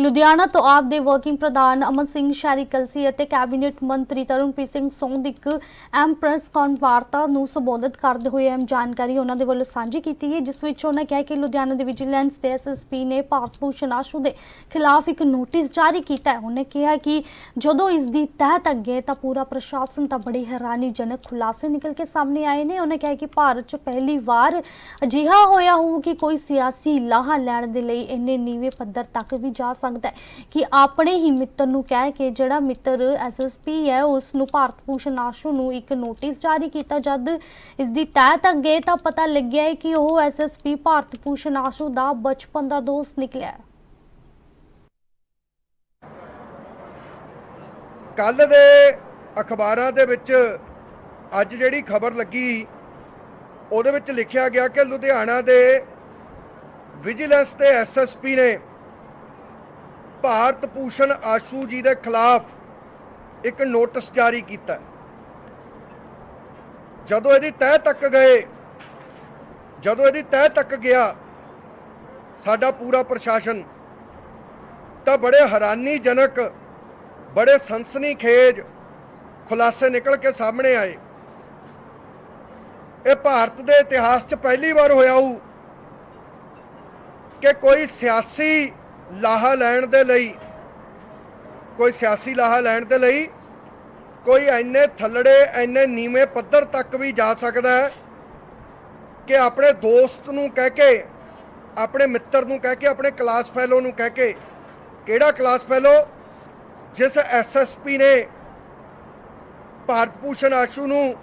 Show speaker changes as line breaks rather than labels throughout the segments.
ਲੁਧਿਆਣਾ ਤੋਂ ਆਪ ਦੇ ਵਰਕਿੰਗ ਪ੍ਰਧਾਨ ਅਮਨ ਸਿੰਘ ਸ਼ਾਰੀ ਕਲਸੀ ਅਤੇ ਕੈਬਨਿਟ ਮੰਤਰੀ ਤਰੁਣਪ੍ਰੀਤ ਸਿੰਘ ਸੋਂਦ ਦੀ ਇੱਕ ਐਮ ਪ੍ਰੈਸ ਵਾਰਤਾ ਨੂੰ ਸੰਬੋਧਿਤ ਕਰਦੇ ਹੋਏ ਅਹਿਮ ਜਾਣਕਾਰੀ ਉਹਨਾਂ ਦੇ ਵੱਲੋਂ ਸਾਂਝੀ ਕੀਤੀ ਹੈ ਜਿਸ ਵਿੱਚ ਉਹਨਾਂ ਕਿਹਾ ਕਿ ਲੁਧਿਆਣਾ ਦੇ ਵਿਜੀਲੈਂਸ ਦੇ ਐਸਐਸਪੀ ਨੇ ਭਾਰਤ ਭੂਸ਼ਣ ਆਸ਼ੂ ਦੇ ਖਿਲਾਫ ਇੱਕ ਨੋਟਿਸ ਜਾਰੀ ਕੀਤਾ ਹੈ। ਉਹਨੇ ਕਿਹਾ ਕਿ ਜਦੋਂ ਇਸ ਦੀ ਤਹਿ ਤੱਕ ਗਏ ਤਾਂ ਪੂਰਾ ਪ੍ਰਸ਼ਾਸਨ ਤਾਂ ਬੜੇ ਹੈਰਾਨੀਜਨਕ ਖੁਲਾਸੇ ਨਿਕਲ ਕੇ ਸਾਹਮਣੇ ਆਏ ਨੇ। ਉਹਨੇ ਕਿਹਾ ਕਿ ਭਾਰਤ 'ਚ ਪਹਿਲੀ ਵਾਰ ਅਜਿਹਾ ਹੋਇਆ ਹੋਊ ਕਿ ਕੋਈ ਸਿਆਸੀ ਲਾਹਾ ਲੈਣ ਦੇ ਲਈ ਇੰਨੇ ਨੀਵੇਂ ਪੱਧਰ ਤੱਕ ਵੀ ਜਾ ਸਕਦਾ ਹੈ ਕਿ ਆਪਣੇ ਹੀ ਮਿੱਤਰ ਨੂੰ ਕਹਿ ਕੇ ਜਿਹੜਾ ਮਿੱਤਰ ਐਸਐਸਪੀ ਹੈ, ਉਸ ਨੂੰ ਭਾਰਤ ਭੂਸ਼ਣ ਆਸ਼ੂ ਨੂੰ ਇੱਕ ਨੋਟਿਸ ਜਾਰੀ ਕੀਤਾ। ਜਦ ਇਸ ਦੀ ਤਹਿ ਤੱਕ ਗਏ ਤਾਂ ਪਤਾ ਲੱਗਿਆ ਹੈ ਕਿ ਉਹ ਐਸਐਸਪੀ ਭਾਰਤ ਭੂਸ਼ਣ ਆਸ਼ੂ ਦਾ ਬਚਪਨ ਦਾ ਦੋਸਤ ਨਿਕਲਿਆ ਹੈ।
ਕੱਲ ਦੇ ਅਖਬਾਰਾਂ ਦੇ ਵਿੱਚ ਅੱਜ ਜਿਹੜੀ ਖਬਰ ਲੱਗੀ, ਉਹਦੇ ਵਿੱਚ ਲਿਖਿਆ ਗਿਆ ਕਿ ਲੁਧਿਆਣਾ ਦੇ ਵਿਜੀਲੈਂਸ ਦੇ ਐਸਐਸਪੀ ਨੇ ਭਾਰਤ ਭੂਸ਼ਣ ਆਸ਼ੂ ਜੀ ਦੇ ਖਿਲਾਫ ਇੱਕ ਨੋਟਿਸ ਜਾਰੀ ਕੀਤਾ। ਜਦੋਂ ਇਹਦੀ ਤਹਿ ਤੱਕ ਗਏ, ਜਦੋਂ ਇਹਦੀ ਤਹਿ ਤੱਕ ਗਿਆ ਸਾਡਾ ਪੂਰਾ ਪ੍ਰਸ਼ਾਸਨ, ਤਾਂ ਬੜੇ ਹੈਰਾਨੀਜਨਕ, ਬੜੇ ਸਨਸਨੀਖੇਜ ਖੁਲਾਸੇ ਨਿਕਲ ਕੇ ਸਾਹਮਣੇ ਆਏ। ਇਹ ਭਾਰਤ ਦੇ ਇਤਿਹਾਸ 'ਚ ਪਹਿਲੀ ਵਾਰ ਹੋਇਆ ਹੋਊ ਕਿ ਕੋਈ ਸਿਆਸੀ ਲਾਹਾ ਲੈਣ ਦੇ ਲਈ, ਕੋਈ ਸਿਆਸੀ ਲਾਹਾ ਲੈਣ ਦੇ ਲਈ, ਕੋਈ ਐਨੇ ਥੱਲੜੇ ਐਨੇ ਨੀਵੇਂ ਪੱਧਰ ਤੱਕ ਵੀ ਜਾ ਸਕਦਾ ਹੈ ਕਿ ਆਪਣੇ ਦੋਸਤ ਨੂੰ ਕਹਿ ਕੇ, ਆਪਣੇ ਮਿੱਤਰ ਨੂੰ ਕਹਿ ਕੇ, ਆਪਣੇ ਕਲਾਸ ਫੈਲੋ ਨੂੰ ਕਹਿ ਕੇ, ਕਿਹੜਾ ਕਲਾਸ ਫੈਲੋ? ਜਿਸ ਐਸਐਸਪੀ ਨੇ ਭਾਰਤ ਭੂਸ਼ਣ ਆਸ਼ੂ ਨੂੰ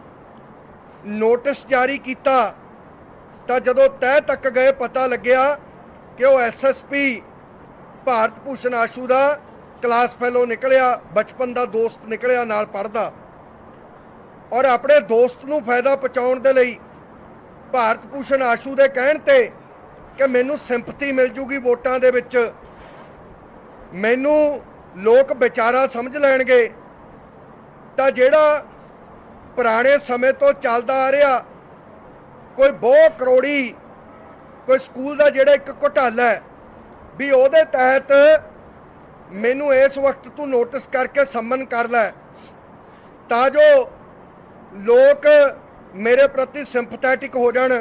ਨੋਟਿਸ ਜਾਰੀ ਕੀਤਾ, ਤਾਂ ਜਦੋਂ ਤਹਿ ਤੱਕ ਗਏ, ਪਤਾ ਲੱਗਿਆ ਕਿ ਉਹ ਐਸਐਸਪੀ ਭਾਰਤ ਭੂਸ਼ਣ ਆਸ਼ੂ ਦਾ ਕਲਾਸ ਫੈਲੋ ਨਿਕਲਿਆ, ਬਚਪਨ ਦਾ ਦੋਸਤ ਨਿਕਲਿਆ, ਨਾਲ ਪੜਦਾ ਔਰ ਆਪਣੇ ਦੋਸਤ ਨੂੰ ਫਾਇਦਾ ਪਹੁੰਚਾਉਣ ਦੇ ਲਈ ਭਾਰਤ ਭੂਸ਼ਣ ਆਸ਼ੂ ਦੇ ਕਹਿਣ ਤੇ ਕਿ ਮੈਨੂੰ ਸਿੰਪਥੀ ਮਿਲ ਜੂਗੀ ਵੋਟਾਂ ਦੇ ਵਿੱਚ। ਮੈਨੂੰ ਲੋਕ ਵਿਚਾਰਾ ਸਮਝ ਲੈਣਗੇ। ਤਾਂ ਜਿਹੜਾ ਪੁਰਾਣੇ ਸਮੇਂ ਤੋਂ ਚੱਲਦਾ ਆ ਰਿਹਾ, ਕੋਈ ਬਹੁ ਕਰੋੜੀ, ਕੋਈ ਸਕੂਲ ਦਾ ਜਿਹੜਾ ਇੱਕ ਘੁਟਾਲਾ ਹੈ ਵੀ ਉਹਦੇ ਤਹਿਤ ਮੈਨੂੰ ਇਸ ਵਕਤ ਤੂੰ ਨੋਟਿਸ ਕਰਕੇ ਸੰਮਨ ਕਰ ਲੈ। ਤਾਂ ਜੋ ਲੋਕ ਮੇਰੇ ਪ੍ਰਤੀ ਸਿੰਪਥੈਟਿਕ ਹੋ ਜਾਣ।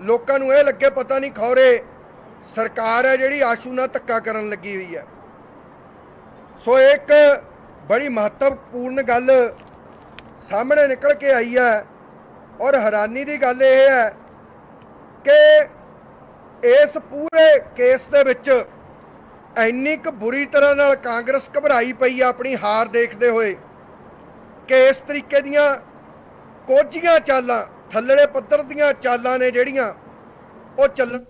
ਲੋਕਾਂ ਨੂੰ ਇਹ ਲੱਗੇ ਪਤਾ ਨਹੀਂ ਖੌਰੇ, ਸਰਕਾਰ ਹੈ ਜਿਹੜੀ ਆਸ਼ੂ ਨਾਲ ਧੱਕਾ ਕਰਨ ਲੱਗੀ ਹੋਈ ਹੈ। ਸੋ ਇੱਕ ਬੜੀ ਮਹੱਤਵਪੂਰਨ ਗੱਲ ਸਾਹਮਣੇ ਨਿਕਲ ਕੇ ਆਈ ਹੈ ਔਰ ਹੈਰਾਨੀ ਦੀ ਗੱਲ ਇਹ ਹੈ ਕਿ ਇਸ ਪੂਰੇ ਕੇਸ ਦੇ ਵਿੱਚ ਇੰਨੀ ਕੁ ਬੁਰੀ ਤਰ੍ਹਾਂ ਨਾਲ ਕਾਂਗਰਸ ਘਬਰਾਈ ਪਈ ਆ ਆਪਣੀ ਹਾਰ ਦੇਖਦੇ ਹੋਏ ਕਿ ਇਸ ਤਰੀਕੇ ਦੀਆਂ ਕੋਝੀਆਂ ਚਾਲਾਂ, ਥੱਲੜੇ ਪੱਧਰ ਦੀਆਂ ਚਾਲਾਂ ਨੇ ਜਿਹੜੀਆਂ ਉਹ ਚੱਲਣ